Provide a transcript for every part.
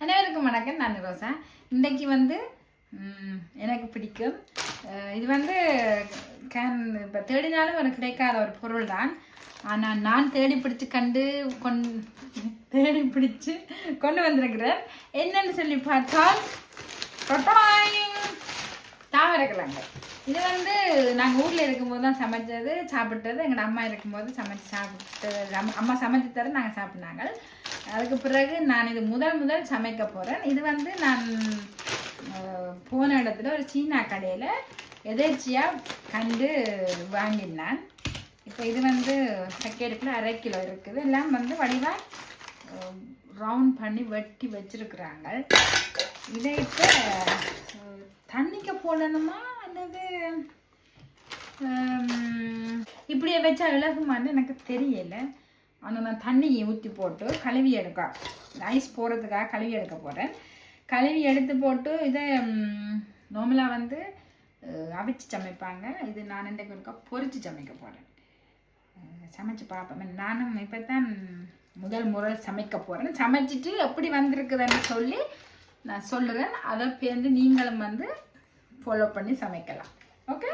அனைவருக்கும் வணக்கம். நான் ரோசா. இன்றைக்கு வந்து எனக்கு பிடிக்கும். இது வந்து கேன் இப்போ தேடினாலும் எனக்கு கிடைக்காத ஒரு பொருள் தான் ஆனால் நான் தேடி பிடிச்சு கண்டு கொண் தேடி பிடிச்சு கொண்டு வந்திருக்கிறேன். என்னன்னு சொல்லி பார்த்தால் டொட்டடாய்! இது வந்து நாங்கள் ஊரில் இருக்கும்போது தான் சமைச்சது சாப்பிட்டது. எங்கள் அம்மா இருக்கும்போது சமைச்சு சாப்பிட்டது அம்மா- அம்மா சமைச்சு தர நாங்கள் சாப்பிட்னாங்க. அதுக்கு பிறகு நான் இது முதல் முதல் சமைக்க போகிறேன் இது வந்து நான் போன இடத்துல ஒரு சீனா கடையில் எதேர்ச்சியாக கண்டு வாங்கினான். இப்போ இது வந்து செக்கெடுப்பில் அரை கிலோ இருக்குது. எல்லாம் வந்து வடிவாக ரவுண்ட் பண்ணி வெட்டி வச்சிருக்கிறாங்க. இதை இப்போ தண்ணிக்க தண்ணிக்கு போடணுமா? அல்லது இப்படியே வச்சா விலகுமான்னு எனக்கு தெரியலை. ஆனால் நான் தண்ணியை ஊற்றி போட்டு கழுவி எடுக்க. ஐஸ் போடுறதுக்காக கழுவி எடுக்க போகிறேன் கழுவி எடுத்து போட்டு இதை நார்மலாக வந்து அவிச்சு சமைப்பாங்க. இது நான் இன்றைக்கு ஒருக்கா பொறிச்சு சமைக்க போகிறேன் சமைச்சு பார்ப்பேன் நானும் இப்போ தான் முதல் முறை சமைக்க போகிறேன் சமைச்சிட்டு எப்படி வந்திருக்குதுன்னு சொல்லி நான் சொல்லுறேன். அதை பேர்ந்து நீங்களும் வந்து ஃபாலோ பண்ணி சமைக்கலாம். ஓகே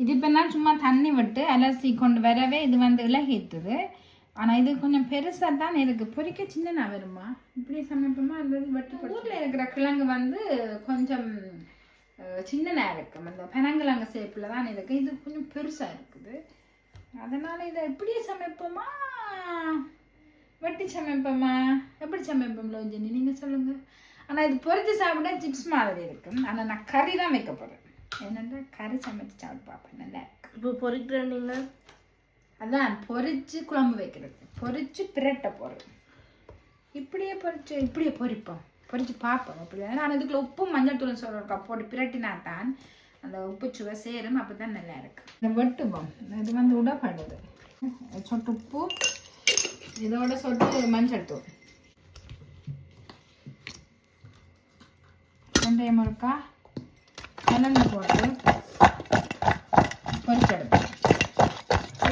இது இப்போ நான் சும்மா தண்ணி விட்டு அலசி கொண்டு வரவே இது வந்து இலகிட்டுது. ஆனால் இது கொஞ்சம் பெருசாக தான் இருக்குது பொரிக்க சின்னனா வருமா? இப்படி சமைப்போமா அல்லது வெட்டி ஊரில் இருக்கிற கிழங்கு வந்து கொஞ்சம் சின்னனா இருக்கும். அந்த பனங்கிழங்கு ஷேப்பில் தான் இருக்குது இது கொஞ்சம் பெருசாக இருக்குது. அதனால் இதை இப்படியே சமைப்போமா வெட்டி சமைப்போமா எப்படி சமைப்போம் லோஜினி நீங்கள் சொல்லுங்கள் ஆனால் இது பொரிச்சு சாப்பிட சிப்ஸ் மாதிரி இருக்கும். ஆனால் நான் கறி தான் வைக்க போகிறேன் என்னென்னா கறி சமைச்சு சாப்பிட்டு பார்ப்பேன் நல்லா இப்போ பொறிக்கிற நீங்கள் அதான் பொரிச்சு குழம்பு வைக்கிறது. பொரிச்சு பிரட்ட போகிறது இப்படியே பொரிச்சு இப்படியே பொரிப்போம் பொரிச்சு பார்ப்போம் அப்படி ஆனால் இதுக்குள்ள உப்பும் மஞ்சள் தூள் சொல்கிறோம் போட்டு பிரட்டினா தான் அந்த உப்பு சுவை சேரும் அப்போ தான் நல்லா இருக்கு. இந்த வெட்டுவோம். இது வந்து உடப்படுது சொட்டு உப்பு இதோட சொட்டு மஞ்சள் தூள். வெந்தயம் இருக்கா? கலந்து போட்டு பொரிச்செடுப்போம்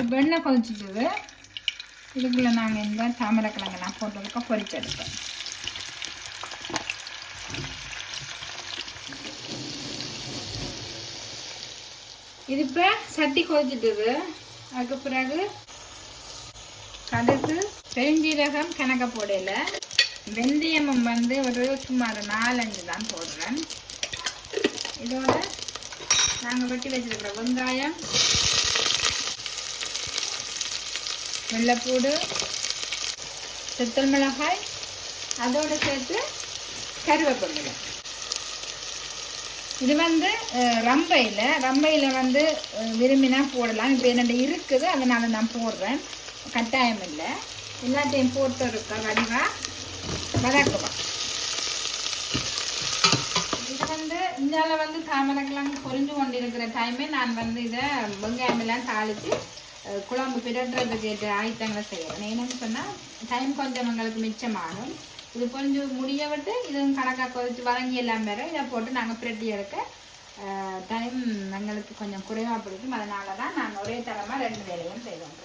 இப்போ எண்ணெய் கொதிச்சிட்டுது. இதுக்குள்ளே நாங்கள் இந்த தாமரைக்கிழங்கெல்லாம் போட்டதுக்கு பொரிச்செடுப்போம் இது இப்போ சட்டி கொதிச்சிட்டது. அதுக்கு பிறகு கடுகு பெருஞ்சீரகம் கணக்க போடையில வெந்தயமும் வந்து ஒரு சுமார் நாலஞ்சு தான் போடுறேன். இதோட நாங்கள் வெட்டி வச்சிருக்கிற வெங்காயம் வெள்ளைப்பூடு சித்தல் மிளகாய் அதோடு சேர்த்து கருவேப்பிலை. இது வந்து ரம்பையில் ரம்பையில் வந்து விரும்பினா போடலாம். இப்போ என்னோட இருக்குது அதனால் நான் போடுறேன். கட்டாயம் இல்லை. எல்லாத்தையும் போட்டு இருக்க வடிவாக வதக்குவோம் இது வந்து வந்து தாமரைக்கிழங்கு பொறிஞ்சு கொண்டு இருக்கிற டைமே நான் வந்து இதை வெங்காயம் எல்லாம் தாளித்து குழம்பு பிரட்டுறதுக்கு ஏற்ற ஆயத்தங்களை செய்கிறேன் என்னன்னு சொன்னால் டைம் கொஞ்சம் எங்களுக்கு மிச்சமாகும். இது பொரிஞ்சு முடிய விட்டு இதுவும் கணக்காக கொதிச்சு வதங்கி எல்லாம் வேற இதை போட்டு நாங்கள் பிரட்டி எடுக்க டைம் எங்களுக்கு கொஞ்சம் குறைவாக பிடிக்கும். அதனால தான் நாங்கள் ஒரே தரமாக ரெண்டு வேலையும் செய்வோம்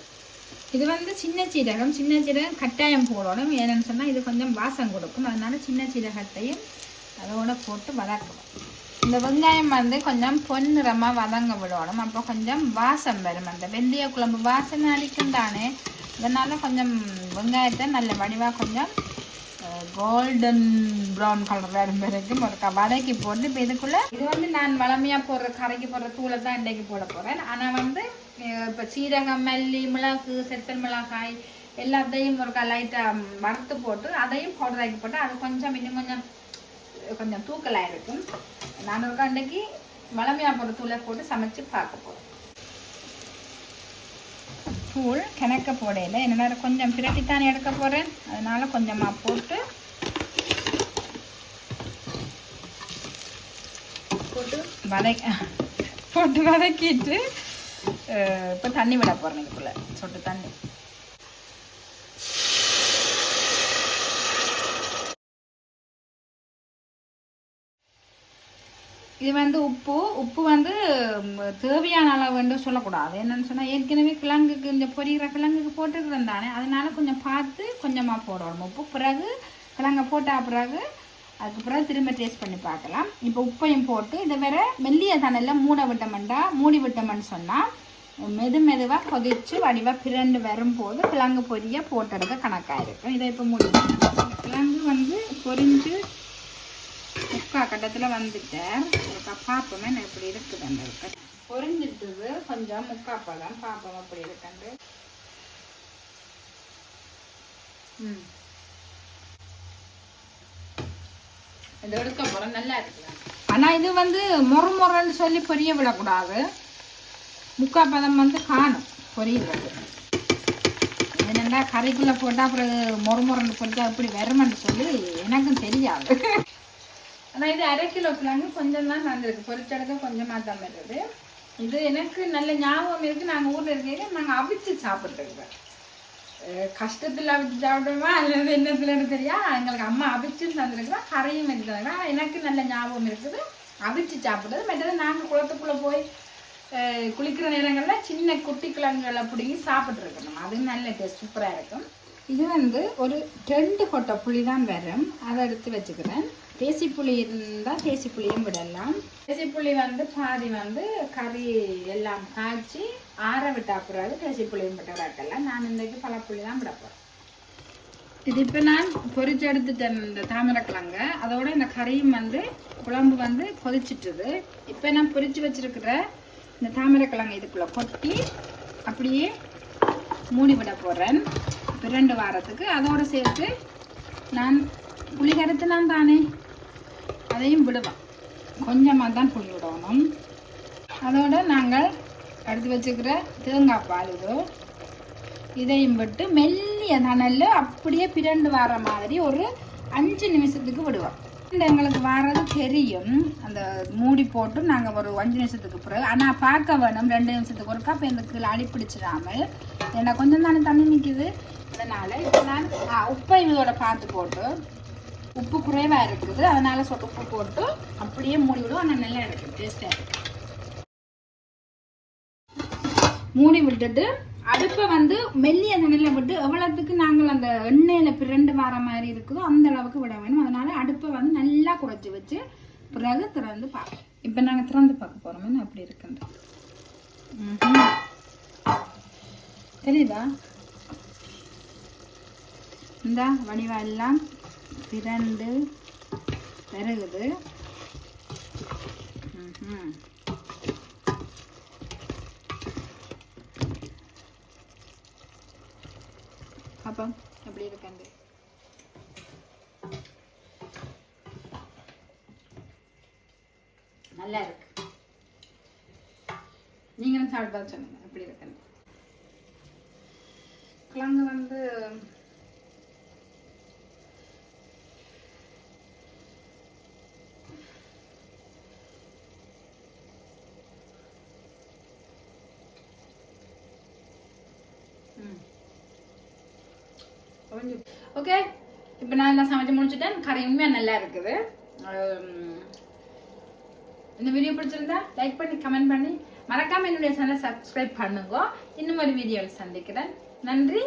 இது வந்து சின்ன சீரகம். சின்ன சீரகம் கட்டாயம் போடணும். ஏன்னு சொன்னால் இது கொஞ்சம் வாசம் கொடுக்கும். அதனால சின்ன சீரகத்தையும் அதோட போட்டு வளர்க்கணும் இந்த வெங்காயம் வந்து கொஞ்சம் பொன்னிறமாக வதங்க விடணும். அப்போ கொஞ்சம் வாசம் வரும். அந்த வெந்தய குழம்பு வாசனை அடிக்கும் தானே. இதனால் கொஞ்சம் வெங்காயத்தை நல்ல வடிவாக கொஞ்சம் கோல்டன் ப்ரௌன் கலர் வரும் வரைக்கும் ஒரு க- வதக்கி போட்டு இப்போ இதுக்குள்ளே இது வந்து நான் வளமையாக போடுற கரைக்கு போடுற தூளை தான் இன்றைக்கு போட போகிறேன் ஆனால் வந்து இப்போ சீரகம் மல்லி மிளகு செத்தல் மிளகாய் எல்லாத்தையும் ஒரு லைட்டாக வறுத்து போட்டு அதையும் பவுடராக்கி போட்டு அது கொஞ்சம் இன்னும் கொஞ்சம் கொஞ்சம் தூக்கலாக இருக்கும். நான் ஒரு அன்றைக்கு வளமையாக தூளை போட்டு சமைச்சு பார்க்க போகிறேன் தூள் கிணக்க போடையில். என்னடா கொஞ்சம் பிரட்டித்தானே எடுக்க போகிறேன் அதனால கொஞ்சமாக போட்டு போட்டு வதக்கி போட்டு வதக்கிட்டு இப்போ தண்ணி விட போகிறேன் இதுக்குள்ளே சொட்டு தண்ணி. இது வந்து உப்பு உப்பு வந்து தேவையான அளவுன்னு சொல்லக்கூடாது. என்னென்னு சொன்னால் ஏற்கனவே கிழங்குக்கு இந்த பொரிகிற கிழங்குக்கு போட்டுருக்கிறேன் தானே. அதனால கொஞ்சம் பார்த்து கொஞ்சமாக போடணும். உப்பு பிறகு கிழங்கை போட்டால் பிறகு அதுக்கு பிறகு திரும்ப டேஸ்ட் பண்ணி பார்க்கலாம். இப்போ உப்பையும் போட்டு இதை வேற மெல்லிய தணலில் மூட விட்டோம்டா மூடி விட்டோம்னு சொன்னால் மெது மெதுவாக கொதிச்சு வடிவாக பிறண்டு வரும்போது கிழங்கு பொரிய போட்டுறது கணக்காக இருக்கும். இதை இப்போ மூடி கிழங்கு வந்து பொரிஞ்சு முக்கா கட்டத்தில் வந்துட்டேன். ஒரு பார்ப்போமே நான் இப்படி இருக்குது அந்த இருக்கு பொரிஞ்சிட்டுது. கொஞ்சம் முக்கா பழம். பார்ப்போம் அப்படி இருக்குண்டு ம். இது எடுக்க போகிறோம் நல்லா இருக்குல்ல ஆனால் இது வந்து மொறு மொறுன்னு சொல்லி பொரிய விடக்கூடாது. முக்கா பதம் வந்து காணும். பொரியுறது. என்னென்னா கறிக்குள்ளே போட்டால் அப்புறம் மொறு மொறுன்னு பொரிச்சா எப்படி வருமென்னு சொல்லி எனக்கும் தெரியாது. ஆனால் இது அரை கிலோ கிழங்கு கொஞ்சம் தான் வந்திருக்கு. பொரிச்செடுக்க கொஞ்சமாக தான் இருக்குது இது எனக்கு நல்ல ஞாபகம் இருக்குது நாங்கள் ஊரில் இருக்கையில நாங்கள் அவிச்சு சாப்பிட்ருக்குறோம் கஷ்டத்தில் அவிச்சு சாப்பிடுவோமா? அல்லது என்னத்துலன்னு தெரியா? எங்களுக்கு அம்மா அவிச்சும் தந்துருக்குறோம் கரையும் இருக்கிறாங்க எனக்கு நல்ல ஞாபகம் இருக்குது. அவிச்சு சாப்பிட்றது. மற்றது நாங்கள் குளத்துக்குள்ளே போய் குளிக்கிற நேரங்களில் சின்ன குட்டி கிழங்குகளை பிடிங்கி சாப்பிட்ருக்கணும் அது நல்ல டேஸ்ட் சூப்பராக இருக்கும். இது வந்து ஒரு ரெண்டு கொட்டை புளி தான் வரும். அதை எடுத்து வச்சுக்கிறேன். தேசி புளி இருந்தால் தேசி புளியும் விடலாம். தேசி புளி வந்து பாதி வந்து கறி எல்லாம் காய்ச்சி ஆற விட்டா பிறகு தேசி புளியும் விட்டு வைக்கலாம் நான் இன்றைக்கு பழப்புளி தான் விட போகிறேன் இது இப்போ நான் பொறிச்சு எடுத்துட்டேன் இந்த தாமரைக்கிழங்க. அதோட இந்த கறியும் வந்து குழம்பு வந்து கொதிச்சிட்டுது. இப்போ நான் பொறிச்சு வச்சுருக்கிற இந்த தாமரைக்கிழங்கு இதுக்குள்ளே கொட்டி அப்படியே மூடி விட போகிறேன் இப்போ ரெண்டு வாரத்துக்கு. அதோடு சேர்த்து நான் புளி நான் தானே? அதையும் விடுவோம். கொஞ்சமாக தான் புளி விடணும். அதோடு நாங்கள் எடுத்து வச்சுக்கிற தேங்காய் பால் இதோ. இதையும் விட்டு மெல்லிய தணல்ல அப்படியே பிரண்டு வர மாதிரி ஒரு அஞ்சு நிமிஷத்துக்கு விடுவோம். இந்த எங்களுக்கு வர்றது தெரியும். அந்த மூடி போட்டு நாங்கள் ஒரு அஞ்சு நிமிஷத்துக்கு பிறகு ஆனால் பார்க்க வேணும். ரெண்டு நிமிஷத்துக்கு ஒருக்கா இப்போ இந்த கீழே அடி பிடிச்சிடாமல். ஏன்னா கொஞ்சம் தானே தண்ணி நிற்கிது அதனால் இப்போ நான் உப்பை இதோட பார்த்து போட்டு உப்பு குறைவாக இருக்குது. அதனால சொட்டு உப்பு போட்டு அப்படியே மூடி விடுவோம். ஆனால் நல்லா இருக்குது டேஸ்ட்டாக இருக்குது மூடி விட்டுட்டு அடுப்பை வந்து மெல்லிய தண்ணியில் விட்டு எவ்வளோத்துக்கு நாங்கள் அந்த எண்ணெயில் பிரண்டு வர மாதிரி இருக்குதோ அந்த அளவுக்கு விட வேணும். அதனால அடுப்பை வந்து நல்லா குறைச்சி வச்சு பிறகு திறந்து பார்ப்போம். இப்போ நாங்கள் திறந்து பார்க்க போகிறோமே அப்படி இருக்குன்ற தெரியுதா? இந்த வடிவா எல்லாம். பிரண்டு பெருகுது. அப்போ எப்படி இருக்கண்டு நல்லா இருக்கு. நீங்களும் சாப்பிட்டு பார்த்து சொல்லுங்க எப்படி இருக்கண்டு கிழங்கு வந்து ஓகே இப்போ நான் எல்லாம் சமைச்சு முடிச்சுட்டேன். கரை உண்மையாக நல்லா இருக்குது. உம், இந்த வீடியோ பிடிச்சிருந்தா லைக் பண்ணி கமெண்ட் பண்ணி மறக்காம என்னுடைய சேனலை சப்ஸ்கிரைப் பண்ணுங்க. இன்னும் ஒரு வீடியோவில் சந்திக்கிறேன். நன்றி.